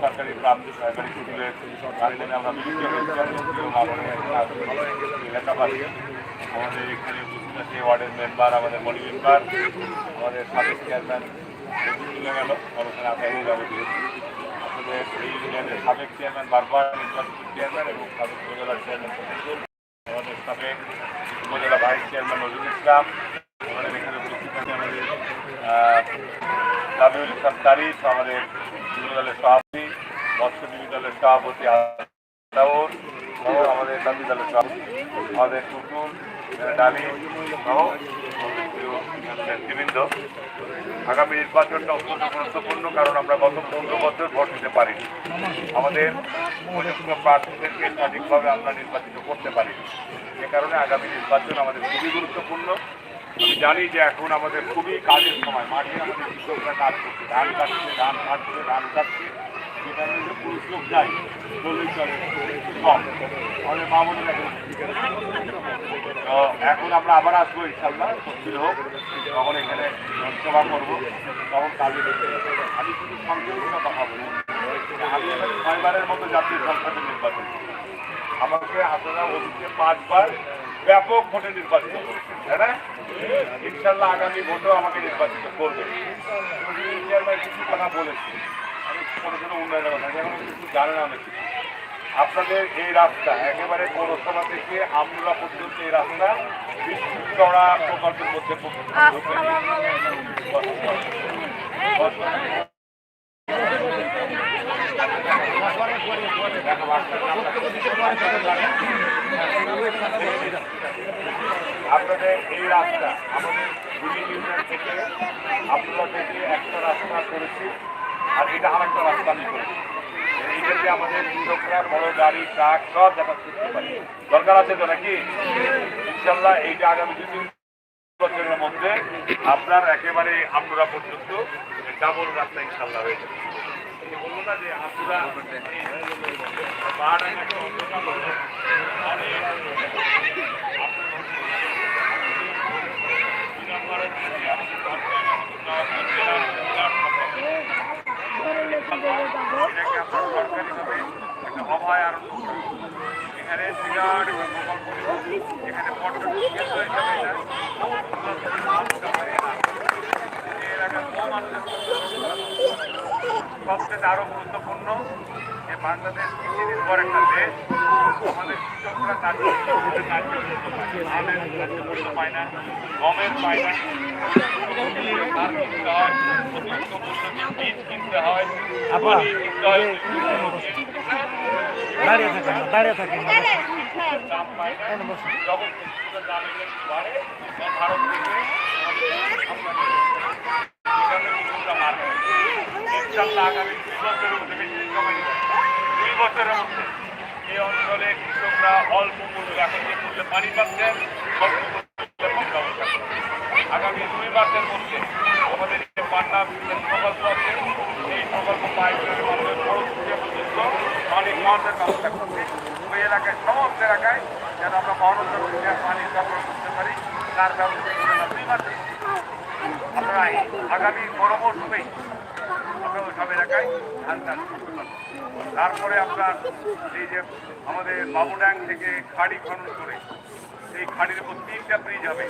সরকারি প্রাপ্ত সরকারি স্কুলের গার্জেনে আমরা এলাকাবাসী, আমাদের এখানে উপস্থিত আছে, ওয়ার্ডের মেম্বার, আমাদের মনি মেম্বার, আমাদের সাবেক চেয়ারম্যান চলে গেল। ওখানে আসামি যাবে আসলে এই ইউনিয়নের সাবেক চেয়ারম্যান, বারবার নির্বাচিত চেয়ারম্যান এবং সাবেক উপজেলার চেয়ারম্যান আমাদের সাবেক উপজেলা ভাইস চেয়ারম্যান নজরুল ইসলাম, আমাদের এখানে উপস্থিত আছে আমাদের আহ, সাবিউল ইসলাম তারিফ আমাদের যুব দলের সভাপতি মৎস্যজীবী দলের সভাপতি আদাউর আমাদের জাতীয় দলের সভাপতি আমাদের টুটুল ডালি সহ নেতৃবৃন্দ। আগামী নির্বাচনটা অত্যন্ত গুরুত্বপূর্ণ কারণ আমরা গত পনেরো বছর ভোট দিতে পারিনি। আমাদের উপযুক্ত প্রার্থীদেরকে সঠিকভাবে আমরা নির্বাচিত করতে পারিনি। সে কারণে আগামী নির্বাচন আমাদের খুবই গুরুত্বপূর্ণ। আমি জানি যে এখন আমাদের খুবই কাজের সময়। মাঠে আমাদের কৃষকরা কাজ করছে। ধান কাটছে ধান কাটছে ধান কাটছে। পুরুষ লোক যায় এখন আমরা আবার আসব ইনশাল্লাহ তফসিল হোক। তখন এখানে জনসভা করব। তখন কাজে আমি শুধু সংসদের কথা বলব। আমি এখানে ছয়বারের মতো জাতীয় সংসদে নির্বাচন। আমাকে আপনারা অতীতে পাঁচবার ব্যাপক ভোটে নির্বাচিত না? ইনশাল্লাহ আগামী ভোটেও আমাকে নির্বাচিত করবে। চেয়ারম্যান কিছু কথা বলেছে। আমি কোনো কোনো উন্নয়নের কথা যেমন কিছু জানে না অনেক কিছু। আপনাদের এই রাস্তা, একেবারে পৌরসভা থেকে আমলা পর্যন্ত এই রাস্তা বিদ্যুৎ চড়া প্রকল্পের মধ্যে আপনাদের এই রাস্তা, আমাদের দুই ইউনিয়ন থেকে আপনারা থেকে একটা রাস্তা করেছি, আর এটা আর একটা রাস্তা আমি করেছি। এইটাতে আমাদের কৃষকরা বড় গাড়ি, ট্রাক সব যাতায়াত করতে পারে। দরকার আছে তো নাকি? ইনশাল্লাহ এইটা আগামী দু তিন বছরের মধ্যে আপনার একেবারে আমরা পর্যন্ত ডাবল রাস্তা ইনশাল্লাহ হয়ে যাবে। বলব না যে আপনারা একটা অন্ধকার হলো, মানে এটাকে আমরা সরকারিভাবে একটা অভয়ারণ্য করি। এখানে বিরাট একটা প্রকল্প নেব। এখানে পর্যটন কেন্দ্র হিসাবে এটা এই এলাকার কম মানুষের সবচেয়ে আরও গুরুত্বপূর্ণ যে বাংলাদেশ কৃষি নির্ভর একটা দেশ আমাদের কৃষকরা ধানের পায় না গমের পায় না। সার কিনতে হয় অতিরিক্ত মূল্য বীজ কিনতে হয় কিনতে হয়। দাঁড়িয়ে থাকেন না, দাঁড়িয়ে থাকেন না। দুই বছরের মধ্যে এই অঞ্চলে কৃষকরা অল্প মূল্য এখন যে মূল্যে পানি পাচ্ছেন। আগামী দুই মাসের মধ্যে আমাদের যে পান্না বিদ্যুৎ প্রকল্প আছে এই প্রকল্প পাইপের মাধ্যমে খরচ থেকে পর্যন্ত পানি ব্যবস্থা করবে। ওই এলাকায়, সমস্ত এলাকায় যেন আমরা মহানন্দা পানি সরবরাহ করতে পারি, তার ব্যবস্থা দুই মাসে আমরা আগামী বড় মৌসুমেই আমরা সব এলাকায় ধান চাষ করতে তারপরে আপনার এই যে আমাদের বাবুড্যাং থেকে খাড়ি খনন করে, এই খাড়ির উপর তিনটা ব্রিজ হবে।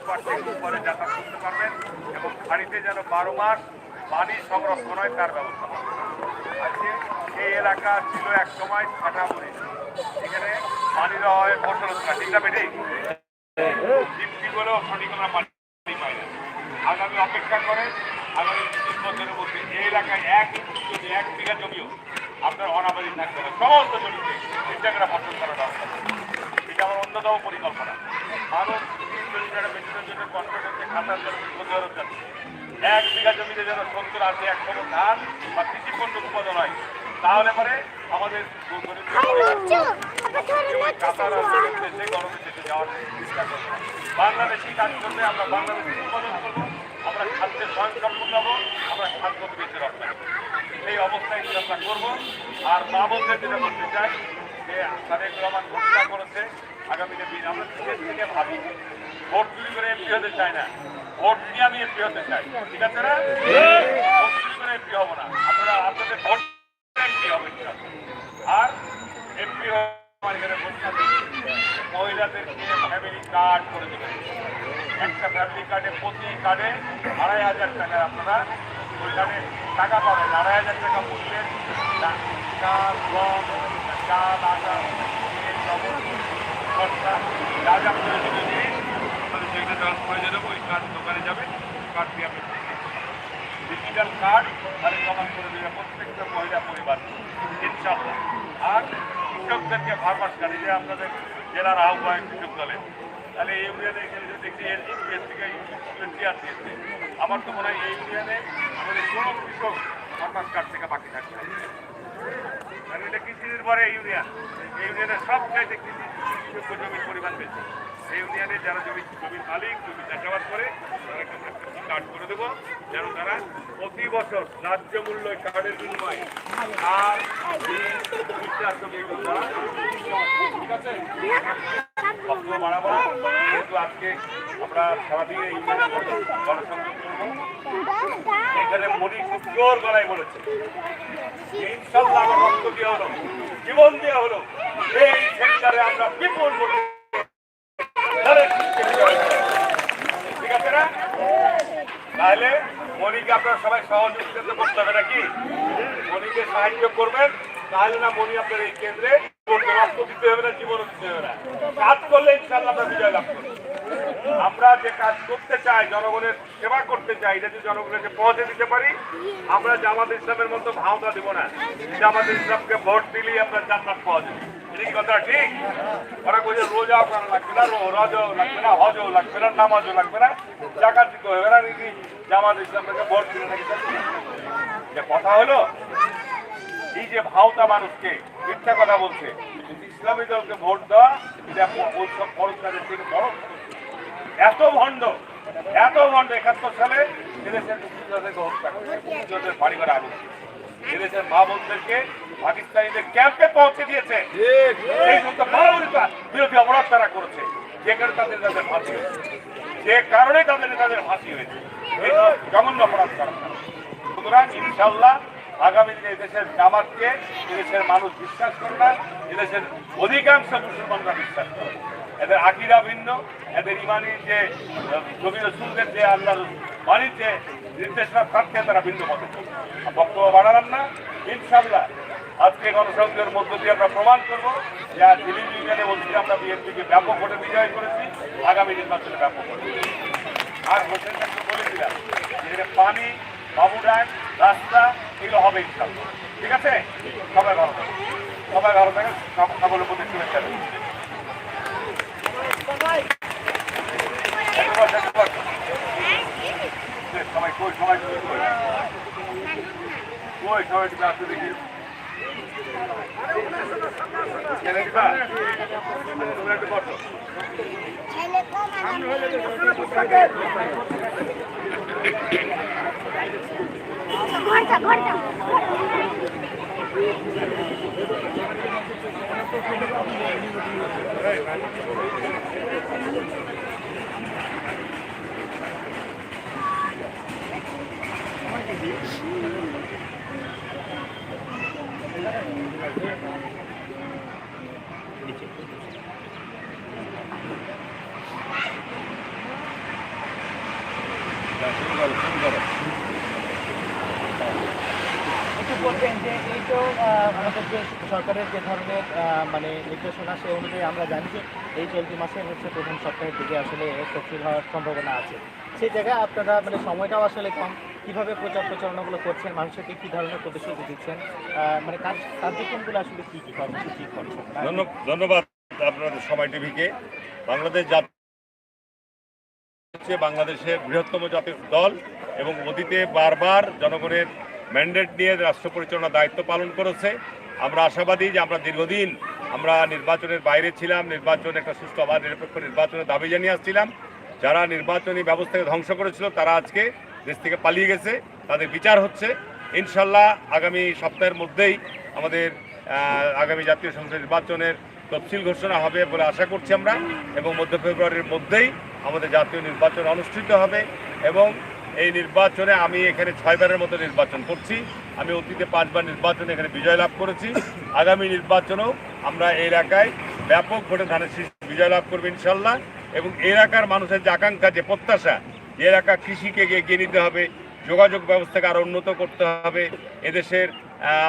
এপার থেকে উপরে যাতায়াত করতে পারবেন এবং খাড়িতে যেন বারো মাস পানি সংরক্ষণ হয়, তার ব্যবস্থা হবে আজকে এই এলাকা ছিল এক সময় কাটামুড়ি এখানে পানি দেওয়া হয় ফসলতা ঠিক না দীপ্তি করেও সঠিক আমরা পানি পাই না আগামী অপেক্ষা করে, আগামী তিন বছরের মধ্যে এই এলাকায় এক যদি এক বিঘা জমিও আপনার অনাবাদী থাকবে না। সমস্ত জমিতে চিন্তাকরা ফসল করা দরকার এটা আমার অন্যতম পরিকল্পনা। আরও চল্লিশ টাকা বেতনের জন্য কন্ট্রাক্টরকে খাতার জন্য এক বিঘা জমিতে যেন সত্তর এক সময় ধান বা পণ্য উৎপাদন তাহলে পরে আমাদের বাংলাদেশি কাজ করলে আমরা বাংলাদেশি উৎপাদন করব আমরা খাদ্যের স্বয়ংসম্পূর্ণ হব আমরা খাদ্য বেঁচে রপ্তানি সেই অবস্থায় আমরা করব। আর মা বোনদের যেটা বলতে চাই যে তারেক রহমান ঘোষণা করেছে আগামীতে দিন আমরা নিজের থেকে ভাবি। ভোট চুরি করে এমপি হতে চাই না। ভোট নিয়ে আমি এমপি হতে চাই। ঠিক আছে না? এমপি হব না। আপনারা আপনাদের ভোট এমপি হবেন আর এমপি মহিলাদেরকে ফ্যামিলি কার্ড করে দেবেন। একটা ফ্যামিলি কার্ডে প্রতি কার্ডে আড়াই হাজার টাকা আপনারা ওইখানে টাকা পাবেন। আড়াই হাজার টাকা মূল্যের চাল, গম চাল আটা লবণ খরচা যা যা প্রয়োজনীয় জিনিস সেগুলো যখন প্রয়োজন হবে ওই কার্ড দোকানে যাবে কার্ড দিয়ে আপনি ডিজিটাল কার্ড তাহলে জমা করে দেবে প্রত্যেকটা মহিলা পরিবার ইনশাল্লাহ আর কৃষকদেরকে ফার্মার্স কার্ড যে আপনাদের জেলার আহ্বায়ক কৃষক দলে, তাহলে এই ইউনিয়নে যদি দেখছি এনজিপিএস থেকে দিয়েছে। আমার তো মনে হয় এই ইউনিয়নে আমাদের কোনো কৃষক ফার্মার্স কার্ড থেকে বাকি থাকবে। কৃষি নির্ভরে ইউনিয়ন এই ইউনিয়নের সব কৃষি জমির পরিমাণ বেশি। এই যারা জমি জমির মালিক, জমি চাষাবাদ করে করে দেবো, যেন তারা প্রতি বছর মূল্য এই কার্ডের বিনিময়ে আর ঠিক আজকে আমরা সারাদিনে ইউনিয়নের গণসংযোগ করব। এখানে মনি খুব জোর গলায় বলেছে। ইনশাল্লাহ রক্ত দেওয়া হলো, জীবন দেওয়া হলো। এই সেক্টরে আমরা বিপুল তাহলে মনিকে আপনারা সবাই সহযোগিতা করতে হবে নাকি? মনিকে সাহায্য করবেন, তাহলে না মনি আপনার এই কেন্দ্রে রক্ত দিতে হবে না, জীবন দিতে হবে না। কাজ করলে ইনশাল্লাহ আমরা বিজয় লাভ করব। আমরা যে কাজ করতে চাই, জনগণের সেবা করতে চাই এটা যদি জনগণকে পৌঁছে দিতে পারি, আমরা জামাত ইসলামের মতো ভাওতা দিব না। জামাত ইসলামকে ভোট দিলেই আমরা জান্নাত পাওয়া যাবে। এটা কথা ঠিক? লাগবে না রজও না, হজও লাগবে না, নামাজও লাগবে না হবে নাকি ইসলামকে ভোট কথা হলো, এই যে ভাওতা মানুষকে কথা বলছে ইসলামী দলকে ভোট দেওয়া, এটা ওইসব খরচের থেকে বড়। এত ভণ্ড এত ভণ্ড একাত্তর সালে মা বোনদেরকে পাকিস্তানিদের পৌঁছে দিয়েছে। অপরাধ করেছে। যে কারণে তাদের তাদের হয়েছে। কারণে তাদের তাদের হয়েছে। অপরাধ করা সুতরাং আগামী দিনে এদেশের জামাতকে এদেশের মানুষ বিশ্বাস করে না, এদেশের অধিকাংশ মুসলমানরা বিশ্বাস করে এদের আকিরা ভিন্ন, এদের ইমানি যে নবী রসুলদের যে আল্লাহ বাণীর যে নির্দেশনা থাকছে, তারা ভিন্ন মতে বক্তব্য বাড়ালাম না। ইনশাল্লাহ আজকে গণসংযোগের মধ্য দিয়ে আমরা প্রমাণ করব যে আজ দিল্লি ইউনিয়নে বলছি আমরা বিএনপিকে ব্যাপক ভোটে বিজয় করেছি, আগামী নির্বাচনে ব্যাপক ভোটে আর হোসেন সাহেবকে বলে দিলাম যে পানি বাবুডান রাস্তা, এগুলো হবে ইনশাল্লাহ ঠিক আছে? সবাই ভালো থাকবে সবাই ভালো সব- সকলের প্রতি শুভেচ্ছা সবাই কই সবাই কই কই কই সবাই একটু আসতে দেখি কেনে দিবা তোমরা একটু বসো ঘণ্টা ঘণ্টা একটু বলবেন যে এই তো আহ, আমাদের যে সরকারের যে ধরনের মানে নির্দেশনা সে অনুযায়ী আমরা জানি যে এই চলতি মাসের হচ্ছে প্রথম সপ্তাহের দিকে আসলে তফসিল হওয়ার সম্ভাবনা আছে। সেই জায়গায় আপনারা মানে সময়টাও আসলে কম। কীভাবে প্রচার প্রচারণাগুলো করছেন মানুষকে কী ধরনের প্রতিশ্রুতি দিচ্ছেন মানে কার্যক্রমগুলো আসলে কী কী কর্মসূচি করছেন? ধন্য- ধন্যবাদ আপনাদের সময় টিভিকে। বাংলাদেশ জাতীয় হচ্ছে বাংলাদেশের বৃহত্তম জাতীয় দল এবং অতীতে বারবার জনগণের ম্যান্ডেট নিয়ে রাষ্ট্র পরিচালনার দায়িত্ব পালন করেছে। আমরা আশাবাদী যে আমরা দীর্ঘদিন আমরা নির্বাচনের বাইরে ছিলাম, নির্বাচন একটা সুস্থ অবাধ নিরপেক্ষ নির্বাচনের দাবি জানিয়ে আসছিলাম। যারা নির্বাচনী ব্যবস্থাকে ধ্বংস করেছিল, তারা আজকে দেশ থেকে পালিয়ে গেছে। তাদের বিচার হচ্ছে। ইনশাল্লাহ আগামী সপ্তাহের মধ্যেই আমাদের আগামী জাতীয় সংসদ নির্বাচনের তফসিল ঘোষণা হবে বলে আশা করছি আমরা এবং মধ্য ফেব্রুয়ারির মধ্যেই আমাদের জাতীয় নির্বাচন অনুষ্ঠিত হবে এবং এই নির্বাচনে আমি এখানে ছয়বারের মতো নির্বাচন করছি। আমি অতীতে পাঁচবার নির্বাচনে এখানে বিজয় লাভ করেছি। আগামী নির্বাচনেও আমরা এই এলাকায় ব্যাপক ভোটে ধানের শীষ বিজয় লাভ করব ইনশাল্লাহ। এবং এলাকার মানুষের যে আকাঙ্ক্ষা, যে প্রত্যাশা, যে এলাকা কৃষিকে এগিয়ে নিতে হবে, যোগাযোগ ব্যবস্থাকে আরও উন্নত করতে হবে, এদেশের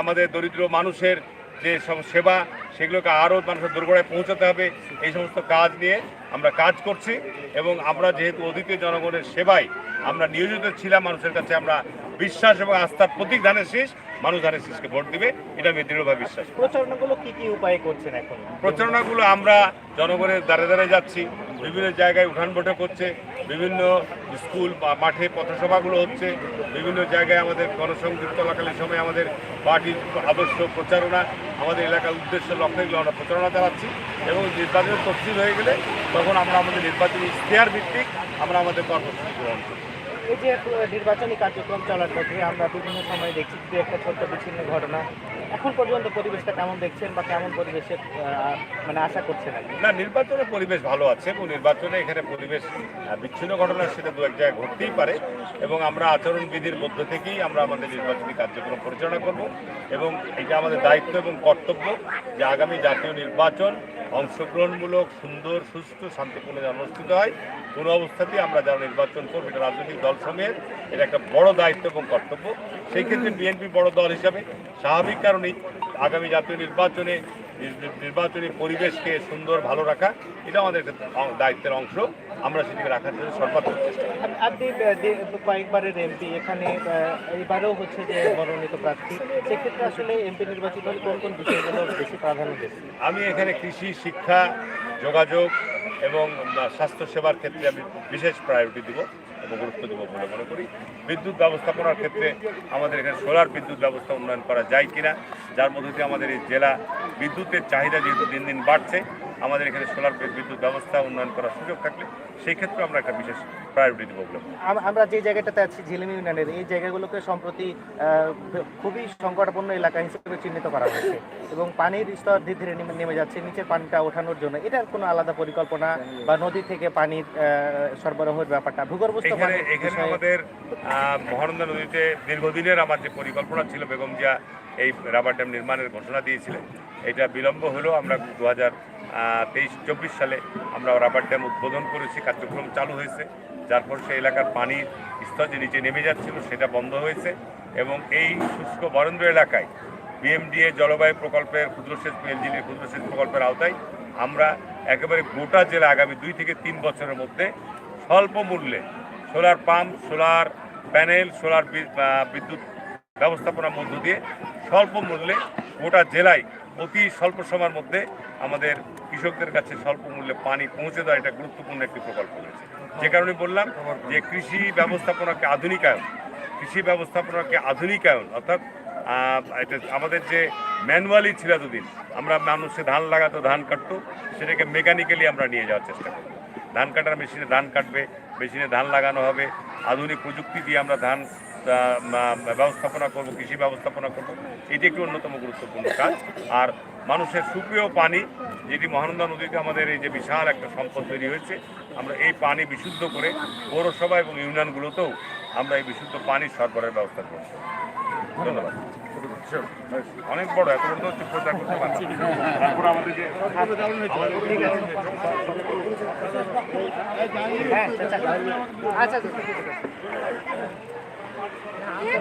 আমাদের দরিদ্র মানুষের যে সব সেবা সেগুলোকে আরও মানুষের দুর্গড়ায় পৌঁছাতে হবে এই সমস্ত কাজ নিয়ে আমরা কাজ করছি এবং আমরা যেহেতু অতীতে জনগণের সেবায় আমরা নিয়োজিত ছিলাম মানুষের কাছে আমরা বিশ্বাস এবং আস্থার প্রতীক ধানের শীষ মানুষ ধানের শীষকে ভোট দিবে এটা আমি দৃঢ়ভাবে বিশ্বাস। প্রচারণাগুলো কি কি উপায়ে করছেন এখন প্রচারণাগুলো আমরা জনগণের দ্বারে দ্বারে যাচ্ছি বিভিন্ন জায়গায় উঠান বৈঠক হচ্ছে বিভিন্ন স্কুল বা মাঠে পথসভাগুলো হচ্ছে, বিভিন্ন জায়গায় আমাদের গণসংযুক্ত চলাকালীন সময় আমাদের পার্টির আদর্শ প্রচারণা, আমাদের এলাকার উদ্দেশ্য লক্ষ্যগুলো আমরা প্রচারণা চালাচ্ছি এবং নির্বাচনের তফসিল হয়ে গেলে তখন আমরা আমাদের নির্বাচনী ইশতেহার ভিত্তিক আমরা আমাদের কর্মসূচি গ্রহণ করি এই যে নির্বাচনী কার্যক্রম চলার পথে আমরা বিভিন্ন সময় দেখছি দু একটা ছোট্ট বিচ্ছিন্ন ঘটনা এখন পর্যন্ত পরিবেশটা কেমন দেখছেন বা কেমন পরিবেশে মানে আশা করছেন? না নির্বাচনের পরিবেশ ভালো আছে এবং নির্বাচনে এখানে পরিবেশ বিচ্ছিন্ন ঘটনা সেটা দু এক জায়গায় ঘটতেই পারে এবং আমরা আচরণবিধির মধ্য থেকেই আমরা আমাদের নির্বাচনী কার্যক্রম পরিচালনা করব এবং এটা আমাদের দায়িত্ব এবং কর্তব্য যে আগামী জাতীয় নির্বাচন অংশগ্রহণমূলক, সুন্দর সুস্থ শান্তিপূর্ণ যেন অনুষ্ঠিত হয় কোনো অবস্থাতেই আমরা যারা নির্বাচন করব, এটা রাজনৈতিক দল সময়ের এটা একটা বড় দায়িত্ব এবং কর্তব্য। সেই ক্ষেত্রে বিএনপি বড় দল হিসাবে স্বাভাবিক কারণেই আগামী জাতীয় নির্বাচনে নির্বাচনী পরিবেশকে সুন্দর ভালো রাখা এটা আমাদের একটা দায়িত্বের অংশ। আমরা সেটিকে রাখার জন্য সর্বাত্মক চেষ্টা। আপনি কয়েকবারের এমপি এখানে আহ, এইবারেও হচ্ছে যে মনোনীত প্রার্থী। সেক্ষেত্রে আসলে এমপি নির্বাচিত হলে কোন কোন বিষয়গুলো বেশি প্রাধান্য দেবে আমি এখানে কৃষি শিক্ষা যোগাযোগ এবং স্বাস্থ্যসেবার ক্ষেত্রে আমি বিশেষ প্রায়োরিটি দিব। গুরুত্ব দেবো বলে মনে করি। বিদ্যুৎ ব্যবস্থাপনার ক্ষেত্রে আমাদের এখানে সোলার বিদ্যুৎ ব্যবস্থা উন্নয়ন করা যায় কিনা, যার মধ্যে দিয়ে আমাদের এই জেলা বিদ্যুতের চাহিদা যেহেতু দিন দিন বাড়ছে আমাদের এখানে সোলার বিদ্যুৎ ব্যবস্থা উন্নয়ন করার সুযোগ থাকলে সেই ক্ষেত্রে আমরা একটা বিশেষ প্রায়োরিটি দেবো বলে আমরা যে জায়গাটাতে আছি ঝিলিম ইউনিয়নের এই জায়গাগুলোকে সম্প্রতি খুবই সংকটাপন্ন এলাকা হিসেবে চিহ্নিত করা হয়েছে এবং পানির স্তর ধীরে ধীরে নেমে- যাচ্ছে নিচের পানিটা ওঠানোর জন্য। এটার কোনো আলাদা পরিকল্পনা বা নদী থেকে পানির সরবরাহের ব্যাপারটা ভূগর্ভস্থ এখানে এখানে আমাদের মহানন্দা নদীতে দীর্ঘদিনের আমার যে পরিকল্পনা ছিল বেগম জিয়া এই রাবার ড্যাম নির্মাণের ঘোষণা দিয়েছিলেন এটা বিলম্ব হলেও আমরা দু হাজার তেইশ, চব্বিশ সালে আমরা রাবার ড্যাম উদ্বোধন করেছি, কার্যক্রম চালু হয়েছে। যার ফলে সেই এলাকার পানির স্তর যে নিচে নেমে যাচ্ছিল, সেটা বন্ধ হয়েছে এবং এই শুষ্ক বরেন্দ্র এলাকায় বিএমডিএ জলবায়ু প্রকল্পের ক্ষুদ্র ক্ষুদ্রসেচ এলজিডির ক্ষুদ্রসেচ প্রকল্পের আওতায় আমরা একেবারে গোটা জেলা আগামী দুই থেকে তিন বছরের মধ্যে স্বল্প মূল্যে solar pump, solar panel, solar বিদ্যুৎ ব্যবস্থাপনার মধ্য দিয়ে স্বল্প মূল্যে গোটা জেলায় অতি স্বল্প সময়ের মধ্যে আমাদের কৃষকদের কাছে স্বল্প মূল্যে পানি পৌঁছে দেওয়া এটা গুরুত্বপূর্ণ একটি প্রকল্প রয়েছে। যে কারণে বললাম যে কৃষি ব্যবস্থাপনাকে আধুনিকায়ন, কৃষি ব্যবস্থাপনাকে আধুনিকায়ন, অর্থাৎ এটা আমাদের যে ম্যানুয়ালি ছিল এতদিন, আমরা মানুষে ধান লাগাতো, ধান কাটতো, সেটাকে মেকানিক্যালি আমরা নিয়ে যাওয়ার চেষ্টা করব। ধান কাটার মেশিনে ধান কাটবে, মেশিনে ধান লাগানো হবে, আধুনিক প্রযুক্তি দিয়ে আমরা ধান ব্যবস্থাপনা করব, কৃষি ব্যবস্থাপনা করব, এটি একটি অন্যতম গুরুত্বপূর্ণ কাজ। আর মানুষের সুপ্রিয় পানি, যেটি মহানন্দা নদীতে আমাদের এই যে বিশাল একটা সম্পদ তৈরি হয়েছে, আমরা এই পানি বিশুদ্ধ করে পৌরসভা এবং ইউনিয়নগুলোতেও আমরা এই বিশুদ্ধ পানি সরবরাহের ব্যবস্থা করব। ধন্যবাদ। অনেক বড় এত বড় হচ্ছে প্রচার করতে পারছি হ্যাঁ আচ্ছা আচ্ছা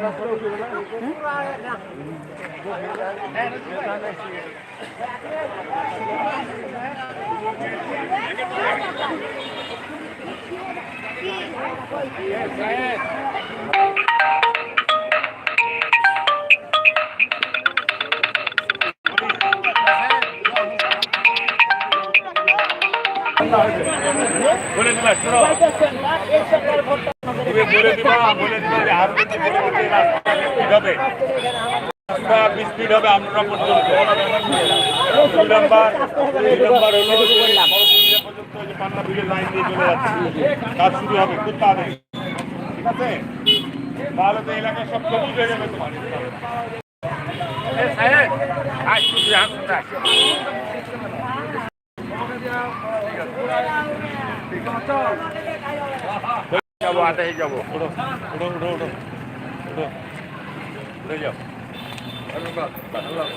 আচ্ছা বলে দিবা, শোনো। তুমি বলে দিবা বলে দিবা হবে। পর্যন্ত লাইন দিয়ে চলে যাচ্ছে। কাজ শুরু হবে, খুব তাড়াতাড়ি। ঠিক আছে? তাহলে যাবো আটাই যাবো উঠো উঠো উঠো উঠো উঠো উঠে যাও ধন্যবাদ যাও